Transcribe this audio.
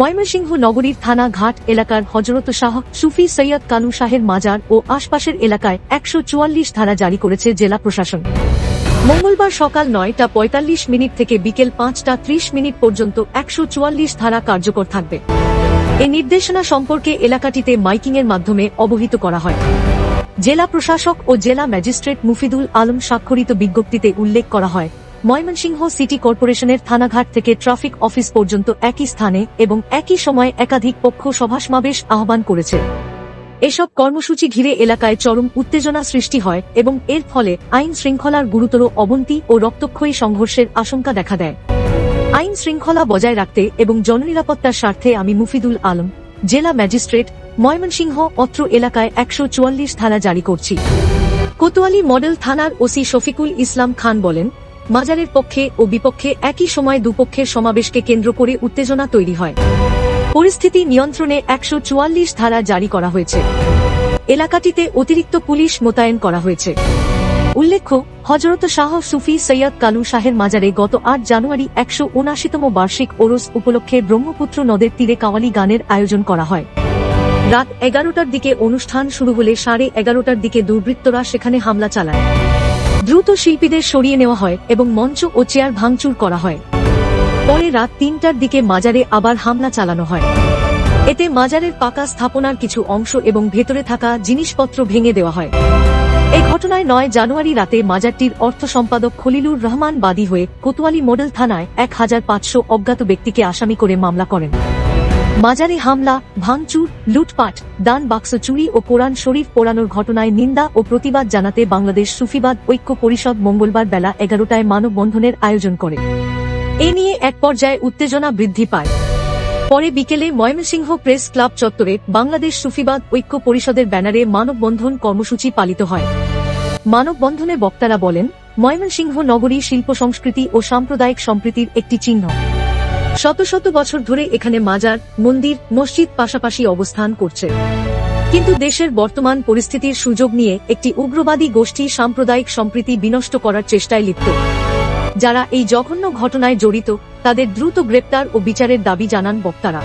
ময়মনসিংহ নগরীর থানা ঘাট এলাকার হজরত শাহ সুফি সৈয়দ কানু শাহের মাজার ও আশপাশের এলাকায় একশো চুয়াল্লিশ ধারা জারি করেছে জেলা প্রশাসন। মঙ্গলবার সকাল নয়টা পঁয়তাল্লিশ মিনিট থেকে বিকেল পাঁচটা ত্রিশ মিনিট পর্যন্ত একশো চুয়াল্লিশ ধারা কার্যকর থাকবে। এ নির্দেশনা সম্পর্কে এলাকাটিতে মাইকিংয়ের মাধ্যমে অবহিত করা হয়। জেলা প্রশাসক ও জেলা ম্যাজিস্ট্রেট মুফিদুল আলম স্বাক্ষরিত বিজ্ঞপ্তিতে উল্লেখ করা হয় ময়মনসিংহ সিটি কর্পোরেশনের থানাঘাট থেকে ট্রাফিক অফিস পর্যন্ত একই স্থানে এবং একই সময়ে একাধিক পক্ষ সভাসমাবেশ আহ্বান করেছে। এসব কর্মসূচি ঘিরে এলাকায় চরম উত্তেজনা সৃষ্টি হয় এবং এর ফলে আইন শৃঙ্খলার গুরুতর অবন্তি ও রক্তক্ষয়ী সংঘর্ষের আশঙ্কা দেখা দেয়। আইন শৃঙ্খলা বজায় রাখতে এবং জননিরাপত্তার স্বার্থে আমি মুফিদুল আলম, জেলা ম্যাজিস্ট্রেট, ময়মনসিংহ অত্র এলাকায় একশো চুয়াল্লিশ ধারা জারি করছি। কোতোয়ালি মডেল থানার ওসি শফিকুল ইসলাম খান বলেন মাজারের পক্ষে ও বিপক্ষে একই সময় দুপক্ষের সমাবেশকে কেন্দ্র করে উত্তেজনা তৈরি হয়। পরিস্থিতি নিয়ন্ত্রণে একশো চুয়াল্লিশ ধারা জারি করা হয়েছে। এলাকাটিতে অতিরিক্ত পুলিশ মোতায়েন করা হয়েছে। উল্লেখ্য হজরত শাহ সুফি সৈয়দ কালু শাহের মাজারে গত আট জানুয়ারি একশো উনাশিতম বার্ষিক ওরস উপলক্ষে ব্রহ্মপুত্র নদের তীরে কাওয়ালি গানের আয়োজন করা হয়। রাত এগারোটার দিকে অনুষ্ঠান শুরু হলে সাড়ে এগারোটার দিকে দুর্বৃত্তরা সেখানে হামলা চালায়। দ্রুত শিল্পীদের সরিয়ে নেওয়া হয় এবং মঞ্চ ও চেয়ার ভাঙচুর করা হয়। পরে রাত তিনটার দিকে মাজারে আবার হামলা চালানো হয়। এতে মাজারের পাকা স্থাপনার কিছু অংশ এবং ভেতরে থাকা জিনিসপত্র ভেঙে দেওয়া হয়। এই ঘটনায় নয় জানুয়ারি রাতে মাজারটির অর্থ সম্পাদক খলিলুর রহমান বাদী হয়ে কোতোয়ালি মডেল থানায় এক হাজার পাঁচশো অজ্ঞাত ব্যক্তিকে আসামি করে মামলা করেন। মাজারে হামলা, ভাঙচুর, লুটপাট, দান বাক্স চুরি ও কোরআন শরীফ পোড়ানোর ঘটনায় নিন্দা ও প্রতিবাদ জানাতে বাংলাদেশ সুফিবাদ ঐক্য পরিষদ মঙ্গলবার বেলা এগারোটায় মানববন্ধনের আয়োজন করে। এ নিয়ে এক পর্যায়ে উত্তেজনা বৃদ্ধি পায়। পরে বিকেলে ময়মনসিংহ প্রেস ক্লাব চত্বরে বাংলাদেশ সুফিবাদ ঐক্য পরিষদের ব্যানারে মানববন্ধন কর্মসূচি পালিত হয়। মানববন্ধনে বক্তারা বলেন, ময়মনসিংহ নগরী শিল্প সংস্কৃতি ও সাম্প্রদায়িক সম্প্রীতির একটি চিহ্ন। শত শত বছর ধরে এখানে মাজার, মন্দির, মসজিদ পাশাপাশি অবস্থান করছে। কিন্তু দেশের বর্তমান পরিস্থিতির সুযোগ নিয়ে একটি উগ্রবাদী গোষ্ঠী সাম্প্রদায়িক সম্প্রীতি বিনষ্ট করার চেষ্টায় লিপ্ত। যারা এই জঘন্য ঘটনায় জড়িত, তাদের দ্রুত গ্রেপ্তার ও বিচারের দাবি জানান বক্তারা।